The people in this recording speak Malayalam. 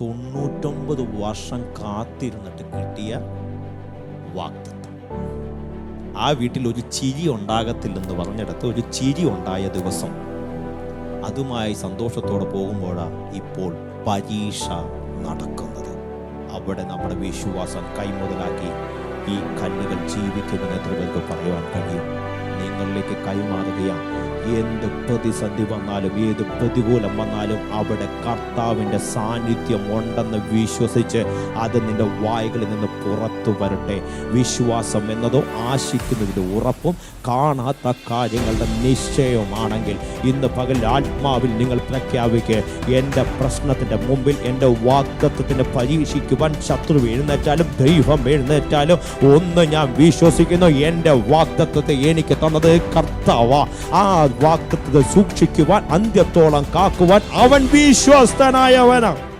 തൊണ്ണൂറ്റൊമ്പത് വർഷം കാത്തിരുന്നിട്ട് കിട്ടിയ വാക്തത്വം ആ വീട്ടിൽ ഒരു ചിരി ഉണ്ടാകത്തില്ലെന്ന് പറഞ്ഞിടത്ത് ഒരു ചിരി ഉണ്ടായ ദിവസം. അതുമായി സന്തോഷത്തോടെ പോകുമ്പോഴാണ് ഇപ്പോൾ പരീക്ഷ നടക്കുന്നത്. അവിടെ നമ്മുടെ വിശ്വാസം കൈമുതലാക്കി ഈ കല്ലുകൾ ജീവിക്കുമെന്ന് പേർക്ക് പറയുവാൻ കഴിയും? നിങ്ങളിലേക്ക് കൈമാറുകയാണ്. എന്ത് പ്രതിസന്ധി വന്നാലും ഏത് പ്രതികൂലം വന്നാലും അവിടെ കർത്താവിന്റെ സാന്നിധ്യം ഉണ്ടെന്ന് വിശ്വസിച്ച് അത് നിന്റെ വായകളിൽ നിന്ന് പുറത്തു വരട്ടെ. വിശ്വാസം എന്നതോ ആശിക്കുന്നതിന്റെ ഉറപ്പും കാണാത്ത കാര്യങ്ങളുടെ നിശ്ചയവുമാണെങ്കിൽ ഇന്ന് പകൽ ആത്മാവിൽ നിങ്ങൾ പ്രഖ്യാപിക്കുക എന്റെ പ്രശ്നത്തിന്റെ മുമ്പിൽ എന്റെ വാഗ്ദത്വത്തിന്റെ പരീക്ഷിക്കുവാൻ ശത്രു എഴുന്നേറ്റാലും ദൈവം എഴുന്നേറ്റാലും ഒന്ന് ഞാൻ വിശ്വസിക്കുന്നു എന്റെ വാഗ്ദത്വത്തെ എനിക്ക് തന്നത് കർത്താവ. ആ വാഗ്ദത്വത്തെ സൂക്ഷിക്കുവാൻ അന്ത്യത്തോളം കാക്കുവാൻ അവൻ വിശ്വസ്തനായവനാണ്.